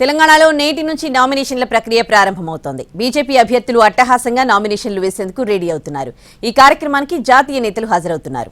తెలంగాణలో నేటి నుంచి నామినేషన్ల ప్రక్రియ ప్రారంభమవుతోంది. బీజేపీ అభ్యర్థులు అట్టహాసంగా నామినేషన్లు వేసేందుకు రెడీ అవుతున్నారు. ఈ కార్యక్రమానికి జాతీయ నేతలు హాజరవుతున్నారు.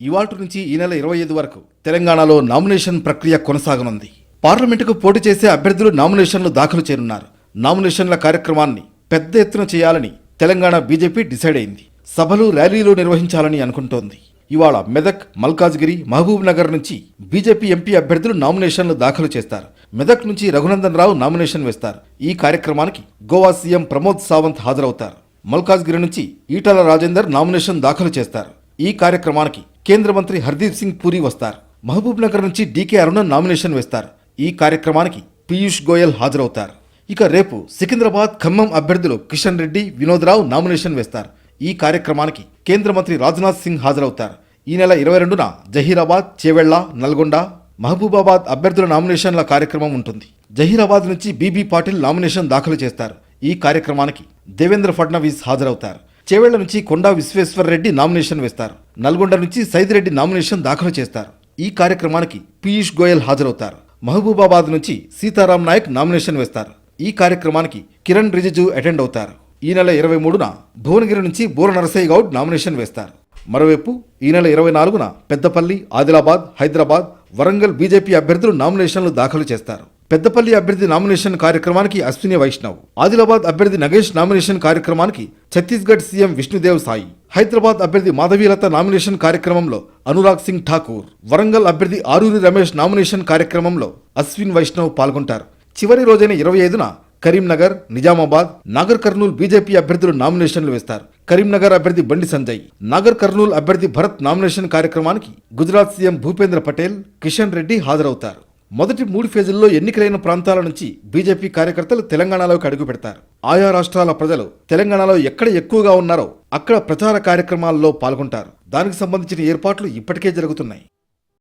ఇవాళ నుంచి ఈ నెల ఇరవై ఐదు వరకు తెలంగాణలో నామినేషన్ ప్రక్రియ కొనసాగనుంది. పార్లమెంటుకు పోటీ చేసే అభ్యర్థులు నామినేషన్లు దాఖలు చేయనున్నారు. నామినేషన్ల కార్యక్రమాన్ని పెద్ద ఎత్తున చేయాలని తెలంగాణ బీజేపీ డిసైడ్ అయింది. సభలు ర్యాలీలు నిర్వహించాలని అనుకుంటోంది. ఇవాళ మెదక్ మల్కాజ్గిరి మహబూబ్ నగర్ నుంచి బీజేపీ ఎంపీ అభ్యర్థులు నామినేషన్లు దాఖలు చేస్తారు. మెదక్ నుంచి రఘునందన్ రావు నామినేషన్ వేస్తారు. ఈ కార్యక్రమానికి గోవా సీఎం ప్రమోద్ సావంత్ హాజరవుతారు. మల్కాజ్గిరి నుంచి ఈటల రాజేందర్ నామినేషన్ దాఖలు చేస్తారు. ఈ కార్యక్రమానికి కేంద్ర మంత్రి హర్దీప్ సింగ్ పూరి వస్తారు. మహబూబ్ నగర్ నుంచి డీకే అరుణ నామినేషన్ వేస్తారు. ఈ కార్యక్రమానికి పీయూష్ గోయల్ హాజరవుతారు. ఇక రేపు సికింద్రాబాద్ ఖమ్మం అభ్యర్థులు కిషన్ రెడ్డి వినోద్ రావు నామినేషన్ వేస్తారు. ఈ కార్యక్రమానికి కేంద్ర మంత్రి రాజ్నాథ్ సింగ్ హాజరవుతారు. ఈ నెల ఇరవై రెండున జహీరాబాద్ చేవెళ్ళ నల్గొండ మహబూబాబాద్ అభ్యర్థుల నామినేషన్ల కార్యక్రమం ఉంటుంది. జహీరాబాద్ నుంచి బీబీ పాటిల్ నామినేషన్ దాఖలు చేస్తారు. ఈ కార్యక్రమానికి దేవేంద్ర ఫడ్నవీస్ హాజరవుతారు. చేవెళ్ళ నుంచి కొండా విశ్వేశ్వర్ రెడ్డి నామినేషన్ వేస్తారు. నల్గొండ నుంచి సైదిరెడ్డి నామినేషన్ దాఖలు చేస్తారు. ఈ కార్యక్రమానికి పీయూష్ గోయల్ హాజరవుతారు. మహబూబాబాద్ నుంచి సీతారాం నాయక్ నామినేషన్ వేస్తారు. ఈ కార్యక్రమానికి కిరణ్ రిజిజు అటెండ్ అవుతారు. ఈ నెల ఇరవై మూడున భువనగిరి నుంచి బూర నరసయ్య గౌడ్ నామినేషన్ వేస్తారు. మరోవైపు ఈ నెల ఇరవై నాలుగున పెద్దపల్లి ఆదిలాబాద్ హైదరాబాద్ వరంగల్ బీజేపీ అభ్యర్థులు నామినేషన్లు దాఖలు చేస్తారు. పెద్దపల్లి అభ్యర్థి నామినేషన్ కార్యక్రమానికి అశ్విని వైష్ణవ్ ఆదిలాబాద్ అభ్యర్థి నగేష్ నామినేషన్ కార్యక్రమానికి ఛత్తీస్గఢ్ సీఎం విష్ణుదేవ్ సాయి హైదరాబాద్ అభ్యర్థి మాధవీలత నామినేషన్ కార్యక్రమంలో అనురాగ్ సింగ్ ఠాకూర్ వరంగల్ అభ్యర్థి ఆరూరి రమేష్ నామినేషన్ కార్యక్రమంలో అశ్విన్ వైష్ణవ్ పాల్గొంటారు. చివరి రోజైన ఇరవై ఐదున కరీంనగర్ నిజామాబాద్ నాగర్ కర్నూల్ బీజేపీ అభ్యర్థులు నామినేషన్లు వేస్తారు. కరీంనగర్ అభ్యర్థి బండి సంజయ్ నాగర్ కర్నూల్ అభ్యర్థి భరత్ నామినేషన్ కార్యక్రమానికి గుజరాత్ సీఎం భూపేంద్ర పటేల్ కిషన్ రెడ్డి హాజరవుతారు. మొదటి మూడు ఫేజుల్లో ఎన్నికలైన ప్రాంతాల నుంచి బీజేపీ కార్యకర్తలు తెలంగాణలోకి అడుగు పెడతారు. ఆయా రాష్ట్రాల ప్రజలు తెలంగాణలో ఎక్కడ ఎక్కువగా ఉన్నారో అక్కడ ప్రచార కార్యక్రమాల్లో పాల్గొంటారు. దానికి సంబంధించిన ఏర్పాట్లు ఇప్పటికే జరుగుతున్నాయి.